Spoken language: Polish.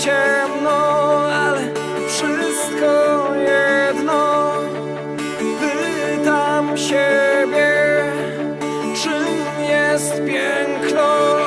ciemno, ale wszystko jedno. Pytam siebie, czym jest piękno?